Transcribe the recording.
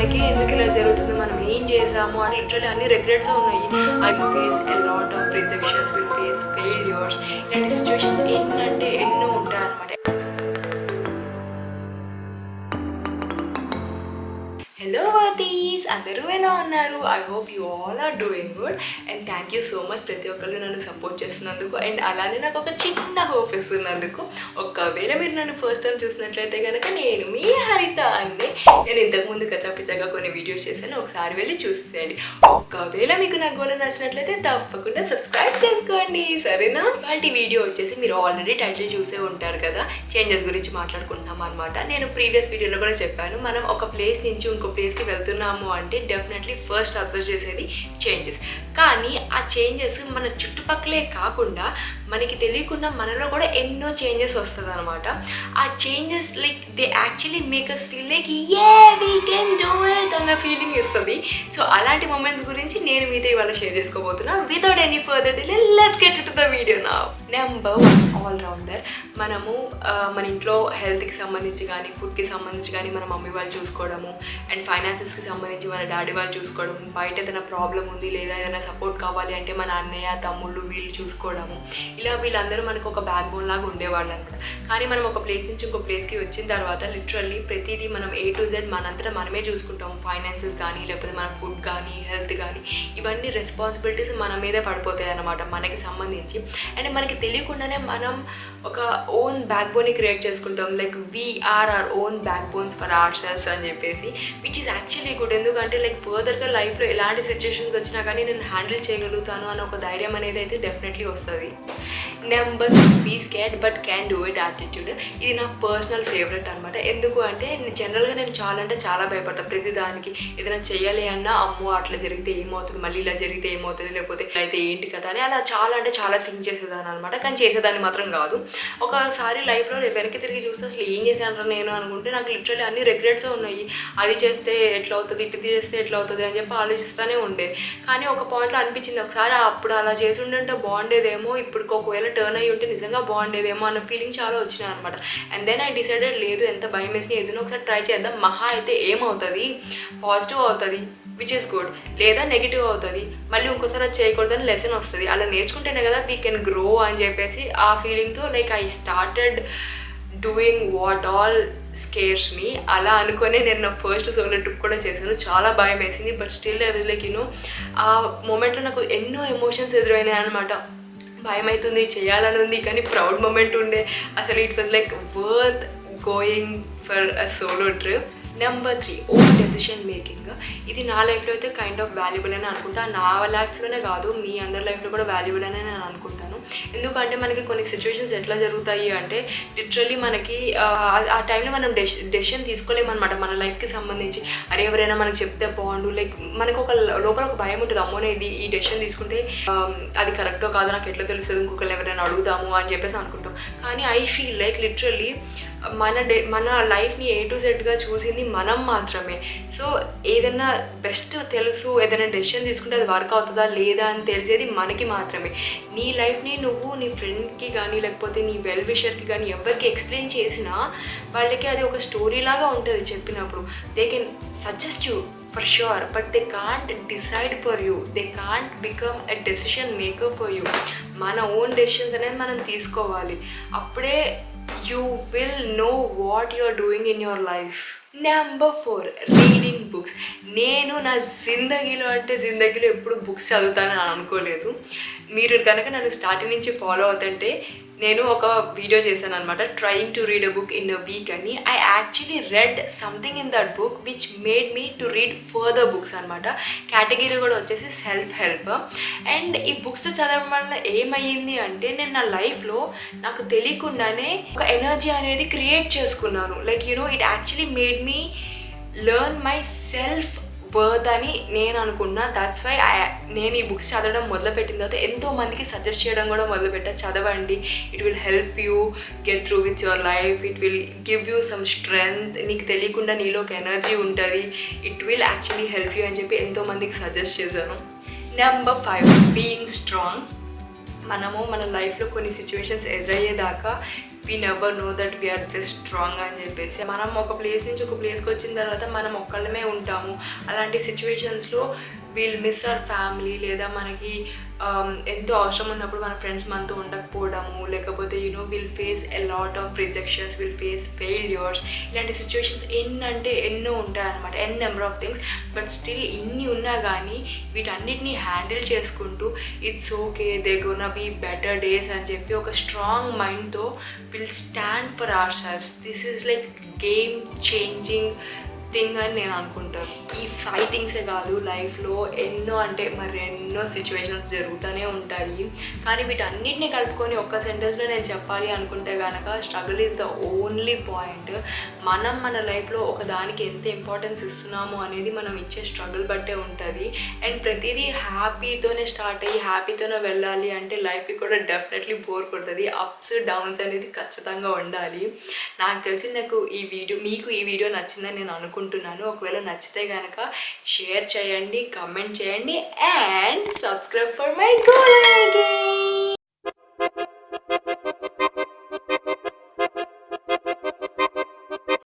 మనకి ఎందుకు ఇలా జరుగుతుంది మనం ఏం చేసాము అని లిటరలీ అన్ని రిగ్రెట్స్ ఉన్నాయి. I face a lot of rejections will face failures ఇలాంటి సిచ్యువేషన్స్ ఎన్నంటే ఎన్నో ఉంటాయి అనమాట హలో వాతీస్ అందరూ ఎలా ఉన్నారు? I hope you all are doing good and thank you so much ప్రతి ఒక్కరు నన్ను సపోర్ట్ చేస్తున్నందుకు. అండ్ అలానే నాకు ఒక చిన్న హోప్ ఇస్తున్నందుకు. ఒకవేళ మీరు నన్ను ఫస్ట్ టైం చూసినట్లయితే కనుక నేను మీ హరిత అండి నేను ఇంతకుముందు కచ్చాపిచ్చాగా కొన్ని వీడియోస్ చేశాను. ఒకసారి వెళ్ళి చూసేసేయండి. ఒకవేళ మీకు నా గోల నచ్చినట్లయితే తప్పకుండా సబ్స్క్రైబ్ చేసుకోండి. సరేనా? వాళ్ళ వీడియో వచ్చేసి మీరు ఆల్రెడీ టైటిల్ చూసే ఉంటారు కదా? చేంజెస్ గురించి మాట్లాడుకుంటున్నాం అనమాట నేను ప్రీవియస్ వీడియోలో కూడా చెప్పాను. మనం ఒక ప్లేస్ నుంచి ఇంకో ప్లేస్కి వెళ్తున్నాము అంటే డెఫినెట్లీ ఫస్ట్ అబ్జర్వ్ చేసేది చేంజెస్ కానీ ఆ చేంజెస్ మన చుట్టుపక్కలే కాకుండా మనకి తెలియకుండా మనలో కూడా ఎన్నో చేంజెస్ వస్తుంది అనమాట ఆ changes like they actually make us feel like a we can do it అన్న ఫీలింగ్ ఇస్తుంది సో అలాంటి మూమెంట్స్ గురించి నేను మీతో ఇవాళ share చేసుకోబోతున్నా. Without any further delay let's get to the video నా నెంబర్ వన్ ఆల్ రౌండర్ మనము మన ఇంట్లో హెల్త్కి సంబంధించి కానీ ఫుడ్కి సంబంధించి కానీ మన మమ్మీ వాళ్ళు చూసుకోవడము అండ్ ఫైనాన్సెస్కి సంబంధించి మన డాడీ వాళ్ళు చూసుకోవడం బయట ఏదైనా ప్రాబ్లం ఉంది లేదా ఏదైనా సపోర్ట్ కావాలి అంటే మన అన్నయ్య తమ్ముళ్ళు వీళ్ళు చూసుకోవడము. ఇలా వీళ్ళందరూ మనకు ఒక బ్యాక్ బోన్ లాగా ఉండేవాళ్ళు అనమాట కానీ మనం ఒక ప్లేస్ నుంచి ఇంకో ప్లేస్కి వచ్చిన తర్వాత లిటరల్లీ ప్రతిదీ మనం ఏ టు జెడ్ మనంతటా మనమే చూసుకుంటాము. ఫైనాన్సెస్ కానీ లేకపోతే మన ఫుడ్ కానీ హెల్త్ కానీ ఇవన్నీ రెస్పాన్సిబిలిటీస్ మన మీదే పడిపోతాయి అనమాట మనకి సంబంధించి. అండ్ మనకి తెలియకుండానే మనం ఒక ఓన్ బ్యాక్ బోన్ని క్రియేట్ చేసుకుంటాం. Like we're our own back bones for our selves అని చెప్పేసి విచ్ ఈస్ యాక్చువల్లీ గుడ్ ఎందుకంటే లైక్ ఫర్దర్గా లైఫ్లో ఎలాంటి సిచ్యువేషన్స్ వచ్చినా కానీ నేను హ్యాండిల్ చేయగలుగుతాను అన్న ఒక ధైర్యం అనేది అయితే డెఫినెట్లీ వస్తుంది. Number be skate but can do it attitude ఇది నా పర్సనల్ ఫేవరెట్ అనమాట ఎందుకు అంటే జనరల్గా నేను చాలా అంటే చాలా భయపడతాను ప్రతి దానికి ఏదైనా చేయాలి అన్నా అమ్మో అట్లా జరిగితే ఏమవుతుంది? మళ్ళీ ఇలా జరిగితే ఏమవుతుంది? లేకపోతే అయితే ఏంటి కదా అని అలా చాలా అంటే చాలా థింక్ చేసేదాన్ని అనమాట కానీ చేసేదాన్ని మాత్రం కాదు. ఒకసారి లైఫ్లో వెనక్కి తిరిగి చూస్తే అసలు ఏం చేశాను నేను అనుకుంటే నాకు లిటరలీ అన్ని రిగ్రెట్స్ ఉన్నాయి. అది చేస్తే ఎట్లా అవుతుంది ఇటు చేస్తే ఎట్లా అవుతుంది అని చెప్పి ఆలోచిస్తూనే ఉండే. కానీ ఒక పాయింట్లో అనిపించింది ఒకసారి అప్పుడు అలా చేసి ఉండంటే బాగుండేదేమో ఇప్పుడు ఒకవేళ టర్న్ అయ్యి ఉంటే నిజంగా బాగుండేదేమో అన్న ఫీలింగ్ చాలా వచ్చినాయి అనమాట అండ్ దెన్ ఐ డిసైడెడ్ లేదు ఎంత భయం వేసిన ఏదైనా ఒకసారి ట్రై చేద్దాం. మహా అయితే ఏమవుతుంది? పాజిటివ్ అవుతుంది విచ్ ఇస్ గుడ్ లేదా నెగిటివ్ అవుతుంది మళ్ళీ ఇంకోసారి అది చేయకూడదని లెసన్ వస్తుంది. అలా నేర్చుకుంటేనే కదా వీ కెన్ గ్రో అని చెప్పేసి ఆ ఫీలింగ్తో like I started doing what all scares me అలా అనుకునే నేను నా ఫస్ట్ సోలో ట్రిప్ కూడా చేశాను. చాలా భయం వేసింది but still I like you know ఆ మూమెంట్లో నాకు ఎన్నో ఎమోషన్స్ ఎదురైనాయి అనమాట భయం అవుతుంది చేయాలని ఉంది కానీ ప్రౌడ్ మూమెంట్ ఉండే. అసలు it was like worth going for a solo trip number three own decision making ఇది నా లైఫ్లో అయితే కైండ్ ఆఫ్ వాల్యుబుల్ అని అనుకుంటా. నా లైఫ్లోనే కాదు మీ అందరి లైఫ్లో కూడా వాల్యుబుల్ అని నేను అనుకుంటాను. ఎందుకంటే మనకి కొన్ని సిచ్యువేషన్స్ ఎట్లా జరుగుతాయి అంటే లిటరల్లీ మనకి ఆ, టైంలో మనం డెసి డెసిషన్ తీసుకోలేమన్నమాట మన లైఫ్కి సంబంధించి. అరే ఎవరైనా మనకు చెప్తే బాగుండు. లైక్ మనకు ఒక లోపల ఒక భయం ఉంటుంది. అమ్మోనే ఇది ఈ డెసిషన్ తీసుకుంటే అది కరెక్టో కాదు నాకు ఎట్లా తెలుస్తుంది? ఇంకొకరు ఎవరైనా అడుగుదాము అని చెప్పేసి అనుకుంటాం. కానీ ఐ ఫీల్ లైక్ లిటరల్లీ మన డే మన లైఫ్ని ఏ టు జెడ్గా చూసింది మనం మాత్రమే. సో ఏదైనా బెస్ట్ తెలుసు ఏదైనా డెసిషన్ తీసుకుంటే అది వర్క్ అవుతుందా లేదా అని తెలిసేది మనకి మాత్రమే. నీ లైఫ్ని నువ్వు నీ ఫ్రెండ్కి కానీ లేకపోతే నీ వెల్ విషర్కి కానీ ఎవరికి ఎక్స్ప్లెయిన్ చేసినా వాళ్ళకి అది ఒక స్టోరీ లాగా ఉంటుంది చెప్పినప్పుడు. They can suggest you for sure but they can't decide for you they can't become a decision maker for you మన ఓన్ డెసిషన్స్ అనేది మనం తీసుకోవాలి. అప్పుడే you will know what you are doing in your life number four reading books నేను నా జిందగీలో అంటే జిందగీలో ఎప్పుడు books చదువుతానని అనుకోలేదు. మీరు కనుక నన్ను స్టార్టింగ్ నుంచి ఫాలో అవుతుంటే నేను ఒక వీడియో చేశాను అనమాట trying to read a book in a week అని. I actually read something in that book which made me to read further books అనమాట కేటగిరీ కూడా వచ్చేసి సెల్ఫ్ హెల్ప్ అండ్ ఈ బుక్స్ చదవడం వల్ల ఏమయ్యింది అంటే నేను నా లైఫ్లో నాకు తెలియకుండానే ఒక ఎనర్జీ అనేది క్రియేట్ చేసుకున్నాను. Like you know it actually made me learn my self worth అని నేను అనుకున్నా. దట్స్ వై నేను ఈ బుక్స్ చదవడం మొదలుపెట్టిన తర్వాత ఎంతో మందికి సజెస్ట్ చేయడం కూడా మొదలుపెట్టా. చదవండి. It will help you get through with your life it will give you some strength నీకు తెలియకుండా నీలో ఒక ఎనర్జీ ఉంటుంది. It will actually help you అని చెప్పి ఎంతో మందికి సజెస్ట్ చేశాను. నెంబర్ ఫైవ్ బీయింగ్ స్ట్రాంగ్ మనము మన లైఫ్లో కొన్ని situations ఎదురయ్యేదాకా we never know that we're this strong అని చెప్పేసి. మనం ఒక ప్లేస్ నుంచి ఒక ప్లేస్కి వచ్చిన తర్వాత మనం ఒక్కళ్ళమే ఉంటాము. అలాంటి సిచ్యువేషన్స్లో వీల్ మిస్ అవర్ ఫ్యామిలీ లేదా మనకి um, ఎంతో అవసరం ఉన్నప్పుడు మన ఫ్రెండ్స్ మనతో ఉండకపోవడము లేకపోతే you know will face a lot of rejections will face failures ఇలాంటి సిచ్యువేషన్స్ ఎన్నంటే ఎన్నో ఉంటాయి అనమాట an number of things but still ఇన్ని ఉన్నా కానీ వీటన్నిటిని హ్యాండిల్ చేసుకుంటూ it's okay they gonna be better days అని చెప్పి ఒక స్ట్రాంగ్ మైండ్తో will stand for our selves this is like game changing thing అని నేను అనుకుంటాను. ఈ ఫైవ్ థింగ్సే కాదు లైఫ్లో ఎన్నో అంటే మరి ఎన్నో సిచ్యువేషన్స్ జరుగుతూనే ఉంటాయి. కానీ వీటన్నిటిని కలుపుకొని ఒక్క సెంటెన్స్లో నేను చెప్పాలి అనుకుంటే కనుక struggle is the only point మనం మన లైఫ్లో ఒక దానికి ఎంత ఇంపార్టెన్స్ ఇస్తున్నాము అనేది మనం ఇచ్చే స్ట్రగుల్ బట్టే ఉంటుంది. అండ్ ప్రతిదీ హ్యాపీతోనే స్టార్ట్ అయ్యి హ్యాపీతోనే వెళ్ళాలి అంటే లైఫ్కి కూడా డెఫినెట్లీ బోర్ కొడుతుంది. అప్స్ డౌన్స్ అనేది ఖచ్చితంగా ఉండాలి. నాకు తెలిసి నాకు ఈ వీడియో మీకు ఈ వీడియో నచ్చిందని నేను అనుకుంటున్నాను. అనుకుంటున్నాను. ఒకవేళ నచ్చితే కనుక షేర్ చేయండి కమెంట్ చేయండి and subscribe for my goal